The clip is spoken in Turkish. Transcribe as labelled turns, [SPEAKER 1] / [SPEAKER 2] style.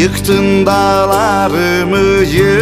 [SPEAKER 1] Yıktın dağlarımı yık